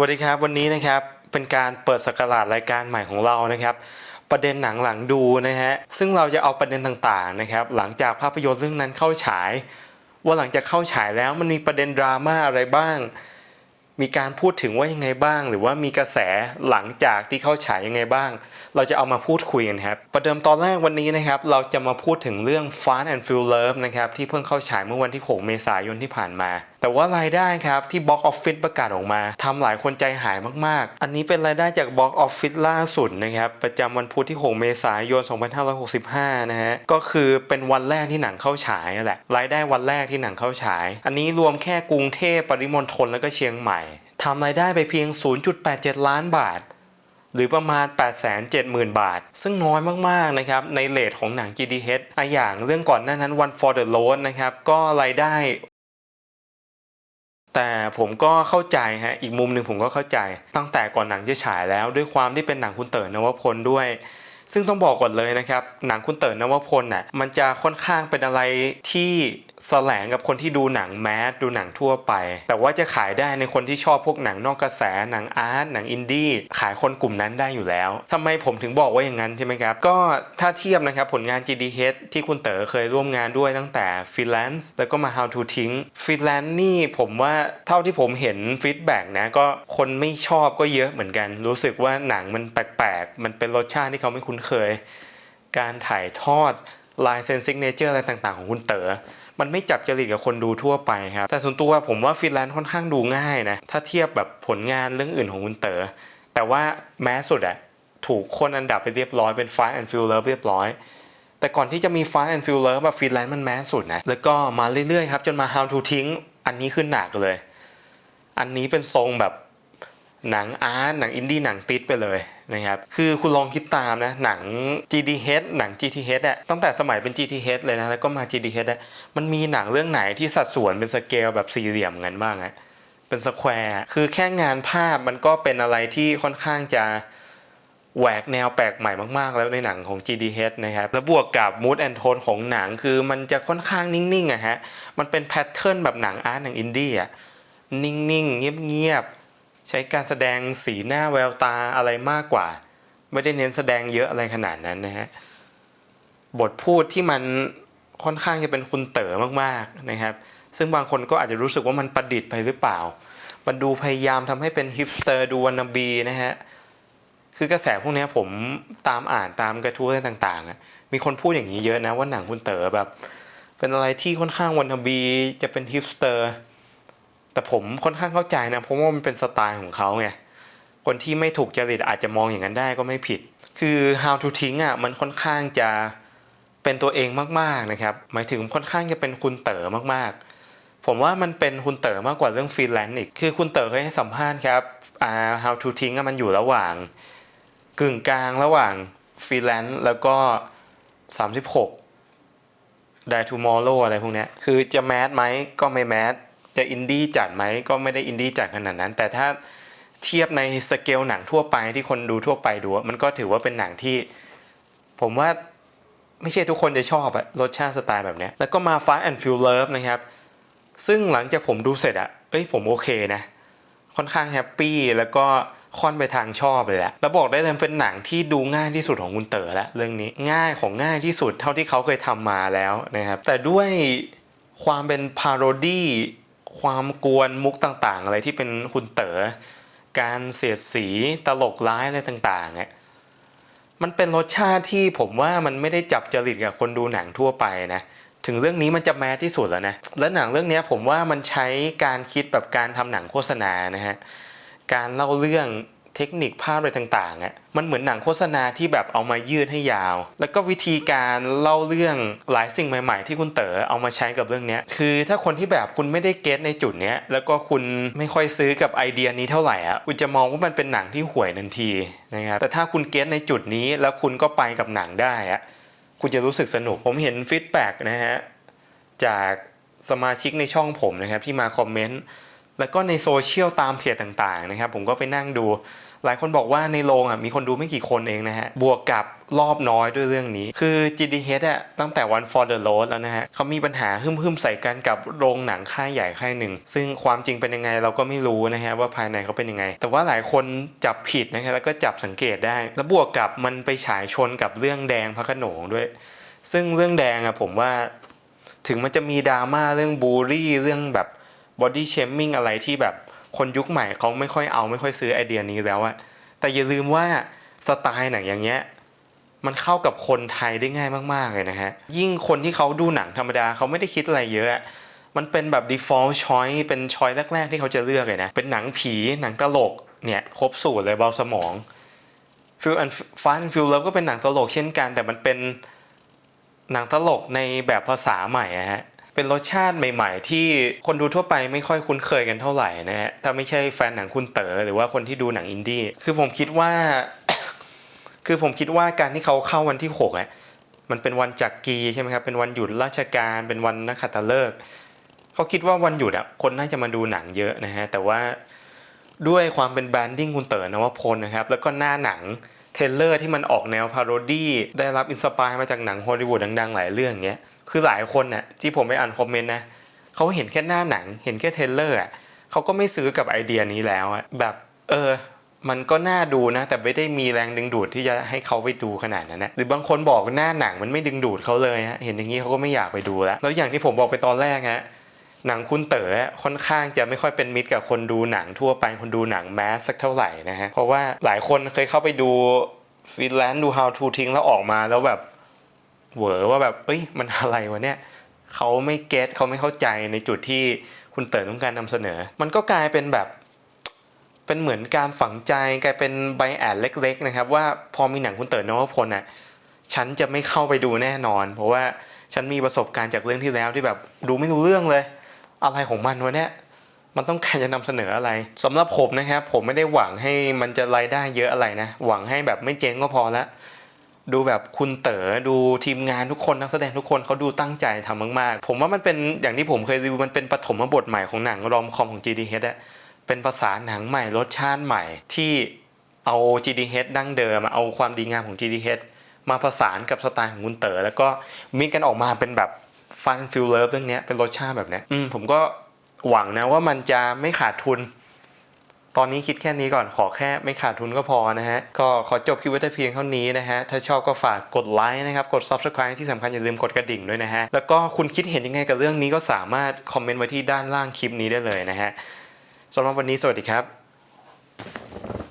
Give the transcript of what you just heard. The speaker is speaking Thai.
วัสดีครับวันนี้นะครับเป็นการเปิดสกราชรายการใหม่ของเรานะครับ ประเด็นหนังหลังดูนะฮะซึ่งเราจะเอาประเด็นต่างๆนะครับ หลังจากภาพยนตร์เรื่องนั้นเข้าฉาย ว่าหลังจากเข้าฉายแล้วมันมีประเด็นดราม่าอะไรบ้าง มีการพูดถึงว่ายังไงบ้าง หรือว่ามีกระแสหลังจากที่เข้าฉายยังไงบ้าง เราจะเอามาพูดคุยกันครับประเดิมตอนแรกวันนี้นะครับ เราจะมาพูดถึงเรื่อง Fast and Furious Love นะครับที่เพิ่งเข้าฉายเมื่อวันที่ 6 เมษายนที่ผ่านมาแต่ว่ารายได้ครับที่ Box Office ประกาศออกมาทำหลายคนใจหายมากๆ อันนี้เป็นรายได้จาก Box Office ล่าสุดนะครับ ประจำวันพุธที่ 6 เมษายน 2565 นะฮะ ก็คือเป็นวันแรกที่หนังเข้าฉายนั่นแหละ รายได้วันแรกที่หนังเข้าฉาย อันนี้รวมแค่กรุงเทพปริมณฑลแล้วก็เชียงใหม่ทำรายได้ไปเพียง 0.87 ล้านบาทหรือประมาณ 870,000 บาท ซึ่งน้อยมาก ๆ นะครับ ในเลทของหนัง GDH ออย่างเรื่องก่อนหน้านั้น One for the Road นะครับ ก็รายได้ แต่ผมก็เข้าใจฮะอีกมุมหนึ่งผมก็เข้าใจ ตั้งแต่ก่อนหนังจะฉายแล้วด้วยความที่เป็นหนังคุณเต๋อนวพลด้วย ซึ่งต้องบอกก่อนเลยนะครับ หนังคุณเต๋อนวพลน่ะมันจะค่อนข้างเป็นอะไรที่ แสลงกับคนที่ดูหนังแมสดูหนังทั่วไป แต่ว่าจะขายได้ในคนที่ชอบพวกหนังนอกกระแสหนังอาร์ตหนังอินดี้ขายคนกลุ่มนั้นได้อยู่แล้วทำไมผมถึงบอกว่าอย่างนั้นใช่ไหมครับ ก็ถ้าเทียบนะครับผลงาน GDH ที่คุณเต๋อเคยร่วมงานด้วยตั้งแต่ Freelance แล้วก็มา How to ทิ้ง Freelance นี่ผมว่าเท่าที่ผมเห็นฟีดแบ็กนะก็คนไม่ชอบก็เยอะเหมือนกัน รู้สึกว่าหนังมันแปลกๆ มันเป็นรสชาติที่เขาไม่คุ้นเคย การถ่ายทอดลายเซ็นซิกเนเจอร์อะไรต่างๆ ของคุณเต๋อ มันไม่จับจริตกับคนดูทั่วไปครับ แต่ส่วนตัวผมว่าฟินแลนด์ค่อนข้างดูง่ายนะ ถ้าเทียบแบบผลงานเรื่องอื่นของคุณเต๋อแต่ว่าแม้สุดอะถูกคนอันดับไปเรียบร้อยเป็น Fast and Furious เรียบร้อย แต่ก่อนที่จะมี Fast and Furious แบบฟินแลนด์มันแม้สุดนะ แล้วก็มาเรื่อยๆครับจนมา How to ทิ้งอันนี้ขึ้นหนักเลย อันนี้เป็นทรงแบบ หนังอาร์ตหนังอินดี้หนังติดไปเลยนะครับคือคุณลองคิดตามนะหนัง GDH หนัง GTH อะตั้งแต่สมัยเป็น GTH เลยนะแล้วก็มา GDH อะมันมีหนังเรื่องไหนที่สัดส่วนเป็นสเกลแบบสี่เหลี่ยมกันบ้างอะเป็นสแควร์คือแค่งานภาพมันก็เป็นอะไรที่ค่อนข้างจะแหวกแนวแปลกใหม่มาก ๆ แล้วในหนังของ GDH นะครับ แล้วบวกกับ mood and tone ของหนังคือมันจะค่อนข้างนิ่งๆอะฮะ มันเป็นแพทเทิร์นแบบหนังอาร์ตหนังอินดี้อะนิ่งๆ เงียบๆ ใช้การแสดงสีหน้าแววตาอะไรมากกว่า ไม่ได้เน้นแสดงเยอะอะไรขนาดนั้นนะฮะบทพูดที่มันค่อนข้างจะเป็นคุณเต๋อมากๆนะครับ ซึ่งบางคนก็อาจจะรู้สึกว่ามันประดิษฐ์ไปหรือเปล่า มันดูพยายามทำให้เป็นฮิปสเตอร์ดูวันนบีนะฮะคือกระแสพวกนี้ผมตามอ่านตามกระทู้อะไรต่างๆ มีคนพูดอย่างนี้เยอะนะว่าหนังคุณเต๋อแบบ เป็นอะไรที่ค่อนข้างวันนบีจะเป็นฮิปสเตอร์ แต่ผมค่อนข้างเข้าใจนะเพราะว่ามันเป็นสไตล์ของเขาไงคนที่ไม่ถูกจริตอาจจะมองอย่างนั้นได้ก็ไม่ผิด คือ how to ทิ้งอะมันค่อนข้างจะเป็นตัวเองมากๆนะครับหมายถึงค่อนข้างจะเป็นคุณเต๋อมากๆ ผมว่ามันเป็นคุณเต๋อมากกว่าเรื่องฟรีแลนซ์อีกคือคุณเต๋อเคยให้สัมภาษณ์ครับอ่า how to ทิ้งอะมันอยู่ระหว่าง กึ่งกลางระหว่างฟรีแลนซ์แล้วก็ 36 Die Tomorrow อะไรพวกนี้คือจะแมสไหมก็ไม่แมส จะอินดี้จัดไหมก็ไม่ได้อินดี้จัดขนาดนั้น แต่ถ้าเทียบในสเกลหนังทั่วไปที่คนดูทั่วไปดู มันก็ถือว่าเป็นหนังที่ ผมว่าไม่ใช่ทุกคนจะชอบอะรสชาติสไตล์แบบเนี้ยแล้วก็มา Fast and Furious Love นะครับ ซึ่งหลังจากผมดูเสร็จอะเอ้ยผมโอเคนะ ค่อนข้างแฮปปี้แล้วก็ค่อนไปทางชอบเลยแหละแล้วบอกได้เลยเป็นหนังที่ดูง่ายที่สุดของคุณเต๋อแล้วเรื่องนี้ง่ายของง่ายที่สุดเท่าที่เขาเคยทำมาแล้วนะครับ แต่ด้วยความเป็นพาโรดี้ ความกวนมุกต่างๆ อะไรที่เป็นคุณเต๋อการเสียดสีตลกร้ายอะไรต่างๆเนี่ยมันเป็นรสชาติที่ผมว่ามันไม่ได้จับจริตกับคนดูหนังทั่วไปนะถึงเรื่องนี้มันจะแมสที่สุดแล้วนะและหนังเรื่องนี้ผมว่ามันใช้การคิดแบบการทำหนังโฆษณานะฮะการเล่าเรื่อง เทคนิคภาพอะไรต่างๆอะมันเหมือนหนังโฆษณาที่แบบเอามายืดให้ยาว แล้วก็วิธีการเล่าเรื่องหลายสิ่งใหม่ ๆ ที่คุณเต๋อเอามาใช้กับเรื่องนี้คือถ้าคนที่แบบคุณไม่ได้เก็ตในจุดเนี้ยแล้วก็คุณไม่ค่อยซื้อกับไอเดียนี้เท่าไหร่อะคุณจะมองว่ามันเป็นหนังที่ห่วยทันทีนะครับแต่ถ้าคุณเก็ตในจุดนี้แล้วคุณก็ไปกับหนังได้อะคุณจะรู้สึกสนุกผมเห็นฟีดแบ็กนะฮะจากสมาชิกในช่องผมนะครับที่มาคอมเมนต์ แล้วก็ในโซเชียลตามเพจต่างๆนะครับ ผมก็ไปนั่งดู หลายคนบอกว่าในโรงอะมีคนดูไม่กี่คนเองนะฮะ บวกกับรอบน้อยด้วยเรื่องนี้ คือ GDH อะตั้งแต่วัน for the road แล้วนะฮะเขามีปัญหาหึ่มๆใส่กันกับโรงหนังค่ายใหญ่ค่ายหนึ่ง ซึ่งความจริงเป็นยังไงเราก็ไม่รู้นะฮะว่าภายในเขาเป็นยังไง แต่ว่าหลายคนจับผิดนะฮะแล้วก็จับสังเกตได้ แล้วบวกกับมันไปฉายชนกับเรื่องแดงพระโขนงด้วย ซึ่งเรื่องแดงอะผมว่า ถึงมันจะมีดราม่าเรื่องบูลลี่เรื่องแบบ บอดี้เชมมิ่งอะไรที่แบบคนยุคใหม่เขาไม่ค่อยเอาไม่ค่อยซื้อไอเดียนี้แล้วอะแต่อย่าลืมว่าสไตล์หนังอย่างเงี้ยมันเข้ากับคนไทยได้ง่ายมากๆเลยนะฮะ ยิ่งคนที่เขาดูหนังธรรมดาเขาไม่ได้คิดอะไรเยอะอะมันเป็นแบบ default choice เป็น choice แรก ๆ ที่เขาจะเลือกเลยนะ เป็นหนังผีหนังตลกเนี่ยครบสูตรเลยเบาสมองฟิลอันฟันฟิลเลิฟก็เป็นหนังตลกเช่นกัน แต่มันเป็นหนังตลกในแบบภาษาใหม่อะฮะ เป็นรสชาติใหม่ ๆ ที่คนดูทั่วไปไม่ค่อยคุ้นเคยกันเท่าไหร่นะฮะถ้าไม่ใช่แฟนหนังคุณเต๋อหรือว่าคนที่ดูหนังอินดี้คือผมคิดว่า คือผมคิดว่าการที่เขาเข้าวันที่หกอะมันเป็นวันจักรีใช่ไหมครับเป็นวันหยุดราชการเป็นวันนักขัตฤกษ์เขาคิดว่าวันหยุดอะคนน่าจะมาดูหนังเยอะนะฮะแต่ว่าด้วยความเป็นแบรนดิ้งคุณเต๋อนวพลนะครับ แล้วก็หน้าหนัง เทรลเลอร์ที่มันออกแนวพาโรดี้ได้รับอินสปายมาจากหนังฮอลลีวูดดังๆ หลายเรื่องเงี้ยคือหลายคนน่ะที่ผมไปอ่านคอมเมนต์นะเขาเห็นแค่หน้าหนัง เห็นแค่เทรลเลอร์อะเขาก็ไม่ซื้อกับไอเดียนี้แล้วอะแบบเออมันก็น่าดูนะ แต่ไม่ได้มีแรงดึงดูดที่จะให้เขาไปดูขนาดนั้นนะหรือบางคนบอกหน้าหนังมันไม่ดึงดูดเขาเลยฮะเห็นอย่างนี้เขาก็ไม่อยากไปดูแล้วแล้วอย่างที่ผมบอกไปตอนแรกฮะ หนังคุณเต๋อค่อนข้างจะไม่ค่อยเป็นมิตรกับคนดูหนังทั่วไปคนดูหนังแมสสักเท่าไหร่นะฮะเพราะว่าหลายคนเคยเข้าไปดูฟินแลนด์ดู How to ทิ้งแล้วออกมาแล้วแบบเหวอว่าแบบเอ้ยมันอะไรวะเนี่ยเขาไม่เก็ตเขาไม่เข้าใจในจุดที่คุณเต๋อต้องการนำเสนอ มันก็กลายเป็นแบบเป็นเหมือนการฝังใจกลายเป็นใบแอดเล็ก ๆ นะครับ ว่าพอมีหนังคุณเต๋อนวพลน่ะฉันจะไม่เข้าไปดูแน่นอน เพราะว่าฉันมีประสบการณ์จากเรื่องที่แล้วที่แบบดูไม่รู้เรื่องเลย อะไรของมันวะเนี่ยมันต้องการจะนำเสนออะไรสำหรับผมนะครับ ผมไม่ได้หวังให้มันจะรายได้เยอะอะไรนะ หวังให้แบบไม่เจ๊งก็พอละดูแบบคุณเต๋อดูทีมงานทุกคนนักแสดงทุกคนเขาดูตั้งใจทำมากๆ ผมว่ามันเป็นอย่างที่ผมเคยรีวิวมันเป็นปฐมบทใหม่ของหนังรอมคอมของ GDH อะเป็นภาษาหนังใหม่รสชาติใหม่ที่เอา GDH ดั้งเดิมเอาความดีงามของ GDH มาผสานกับสไตล์ของคุณเต๋อแล้วก็มิกกันออกมาเป็นแบบ ฟันฟิลเลิฟเรื่องเนี้ยเป็นรสชาติแบบเนี้ยอืมผมก็หวังนะว่ามันจะไม่ขาดทุน ตอนนี้คิดแค่นี้ก่อนขอแค่ไม่ขาดทุนก็พอนะฮะ ก็ขอจบคลิปไว้แต่เพียงเท่านี้นะฮะ ถ้าชอบก็ฝากกดไลค์นะครับ กด Subscribe ที่สำคัญอย่าลืมกดกระดิ่งด้วยนะฮะ แล้วก็คุณคิดเห็นยังไงกับเรื่องนี้ก็สามารถคอมเมนต์ไว้ที่ด้านล่างคลิปนี้ได้เลยนะฮะสำหรับวันนี้สวัสดีครับ